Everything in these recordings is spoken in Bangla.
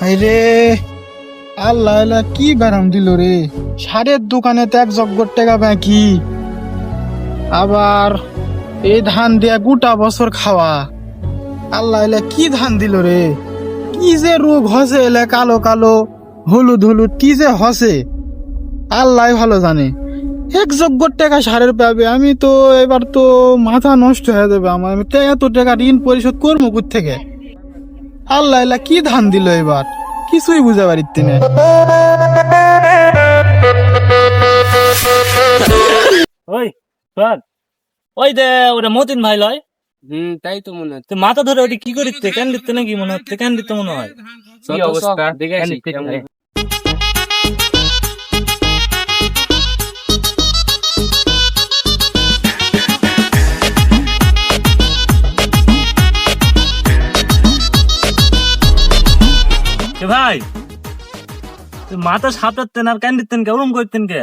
রে আল্লাহ আল্লাহ, কি ব্যারাম দিল রে? সারের দোকানে তো এক জগ্গর টাকা বাকি। আবার এই ধান দিয়া গোটা বছর খাওয়া। আল্লাহ আল্লাহ, কি ধান দিল রে? কি যে রোগ হসে এলে কালো কালো, হলুদ হলুদ, কি যে হসে? আল্লাহ ভালো জানে। এক যজ্ঞর টাকা সারের পাবে, আমি তো এবার তো মাথা নষ্ট হয়ে যাবে আমার। আমি তো এত টাকা ঋণ পরিশোধ করব কোথ থেকে আল্লাহ আল্লাহ কি ধান দিল এবার? কিছুই বুঝা পারিতে না ওই শোন ওই দে ওটা মতিন ভাই লয়। হুম তাই তো মনে হচ্ছে। মাথা ধরে ওটি কি করিতে? কেন দিতে নাকি মনে হচ্ছে? কেন দিতে মনে হয়? কি অবস্থা? দেখে আসি ভাই। মাথা সাপড়াতেন আর কেন দিতেন কে? ওরম করতেন কে?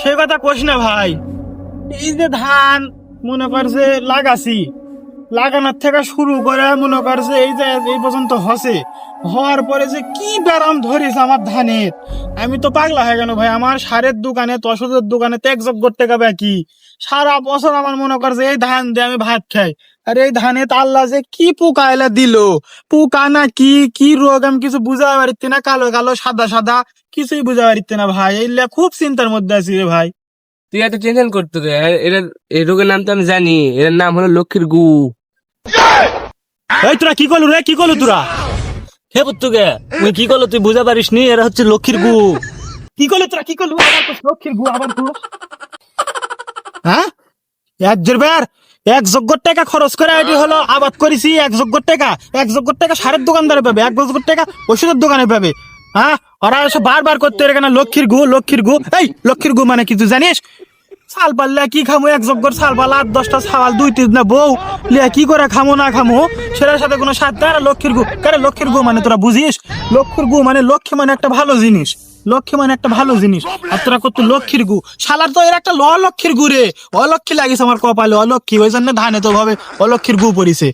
সে কথা কোস না ভাই। এই যে ধান, মনে কর যে লাগাছি, লাগানোর থেকে শুরু করে মনে কর যে এই যে এই পর্যন্ত হসে হওয়ার পরে যে কি ব্যারাম ধরেছে আমার ধানের। আমি তো পাগলা হয়ে গেল ভাই, আমার সারের দোকানে তসদের দোকানে তো এক জগ্গর টাকা বাকি। সারা বছর আমার মনে কর যে এই ধান দিয়ে আমি ভাত খাই। আর এই ধানে তো আল্লাহ যে কি পোকা এলা দিল? পোকা না কি? কি রোগ? আমি কিছু বুঝা পারিতে না কালো কালো সাদা সাদা। কিছুই বুঝা পারিতে না ভাই। এইগুলা খুব চিন্তার মধ্যে আছি রে ভাই। তুই এত টেনশন করতো রে এর এই রোগের নাম তো আমি জানি। এর নাম হলো লক্ষ্মীর গু। এই তোরা কি করলু রে? কি করলু তোরা? হে পুত্তুকে তুই কি করল? তুই বুঝা পারিস নি? এরা হচ্ছে লক্ষ্মীর গু। কি করলু তোরা? কি করলু? আবার লক্ষ্মীর গু আবার তো হ্যাঁ? এক জোরবার এক যোগ্যর টাকা খরচ করে এটি হলো, আবাদ করেছি, এক যোগ্যর টাকা। এক যোগ্যর টাকা সারের দোকানদারে পাবে, এক যোগ্যর টাকা ওষুধের দোকানে পাবে। হ্যাঁ? ওরা এসে বারবার করতে এর কেন লক্ষ্মীর গু লক্ষ্মীর গু। এই, লক্ষ্মীর গু মানে কি তুই জানিস? সাল পাল্লা কি খামো? এক যজ্ঞর সাল পাল্লা আট, দশটা সাল, দুই তিন না বউ। লিয়া, কি করে খামো, না খামো? সেটার সাথে কোনো সাথ না লক্ষ্মীর গু। কারে লক্ষ্মীর গু মানে তোরা বুঝিস? লক্ষ্মীর গু মানে লক্ষ্মী মানে একটা ভালো জিনিস। লক্ষ্মী মানে একটা ভালো জিনিস। আপনারা করতো লক্ষ্মীর গু। শালার তো এর একটা অলক্ষীর গু রে। অলক্ষী লাগিস আমার কপালে অলক্ষী ওই জন্য ধানে তো ভাবে অলক্ষীর গু পড়িছে।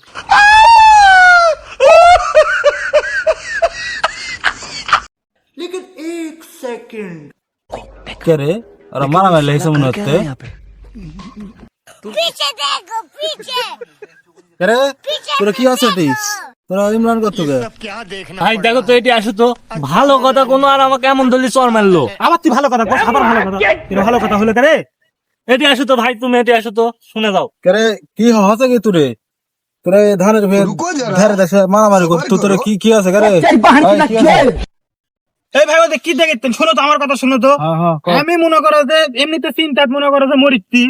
মনে হচ্ছে। কি আছে তোরা ইমরান করতো ভাই দেখো তো এটি আসো তো। ভালো কথা কোনো আর আমাকে এমন ধরলি চর মারলো। আবার তুই ভালো কথা কর আবার ভালো কথা। ভালো কথা হলো রে এটি আসো তো ভাই তুমি এটি আসো তো শুনে যাও। রে কি হচ্ছে কি তোরে? ধানের ধারে দেখে মারামারি করতো তোরা কি কি আছে রে এই, ভাই ওদের কি দেখেছেন শোনো তো আমার কথা শোনো তো। হ্যাঁ হ্যাঁ। আমি মনে করো যে এমনিতে চিন্তা মনে করো যে মরিচ্ছি।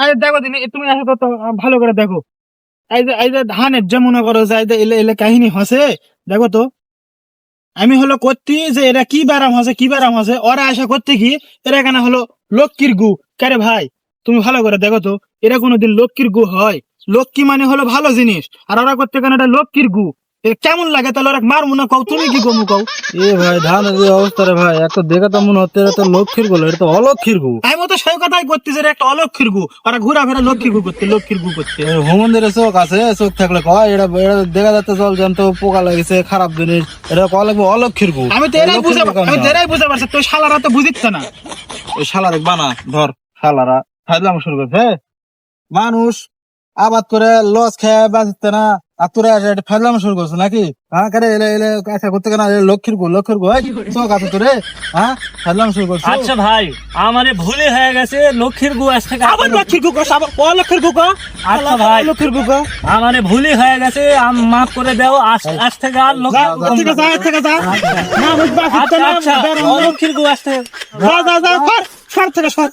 আর দেখো তুমি তুমি আসো তো, তো ভালো করে দেখো। ধানের যে মনে করো যে কাহিনী হসে, দেখো তো। আমি হলো করতি যে এরা কি ব্যারাম হসে, কি ব্যারাম হসে, ওরা আশা করতে কি, এরা এখানে হলো লক্ষ্মীর গু। কারে ভাই, তুমি ভালো করে দেখো তো, এরা কোনোদিন লক্ষ্মীর গু হয়। লক্ষ্মী মানে হলো ভালো জিনিস, আর ওরা করতে কেন এটা লক্ষ্মীর গু? কেমন লাগে তাহলে ওরা মারমু না কও? তুমি কি গমু কও? এ ভাই ধানের যে অবস্থা রে ভাই এত দেখে তো মনে হচ্ছে এটা তো লক্ষ্মীর গোল এটা তো অলক্ষীর গু আমি তো সেই কথাই করতেছি রে একটা অলক্ষীর গু ওরা ঘুরা ফেরা লক্ষ্মীর গু করতে লক্ষ্মীর গু করতে। হোমন্দিরের চোখ আছে চোখ থাকলে কয় এটা এটা দেখা যাচ্ছে জল জ্যান্ত পোকা লাগেছে খারাপ জিনিস এটা কয় লাগবে অলক্ষীর গু আমি তো এরাই বুঝে আমি তো এরাই বুঝে পারছি তো শালারা তো বুঝিচ্ছে না। ওই শালা দেখ বানা ধর শালারা। ফাইলাম শুরু করছে মানুষ আবাদ করে লস খেয়ে বাঁচতে না। আর তোরা ফাইলাম শুরু করছে নাকি? হ্যাঁ কারে এলে এলে কাছে করতে কেনা? লক্ষ্মীর গো লক্ষ্মীর গো এই, চোখ আছে তোরে। হ্যাঁ ফাইলাম শুরু করছে। আচ্ছা ভাই আমারে ভুলে হয়ে গেছে লক্ষ্মীর গু আজ থেকে আবার লক্ষ্মীর গু কস আবার অলক্ষীর গু আচ্ছা ভাই। লক্ষ্মীর গু আমারে ভুলে হয়ে গেছে আম মাফ করে দাও আজ আজ থেকে আর লক্ষ্মীর গু আজ থেকে যা না বুঝবা আচ্ছা আচ্ছা লক্ষ্মীর গু আজ থেকে যা যা যা সর সর থেকে সর।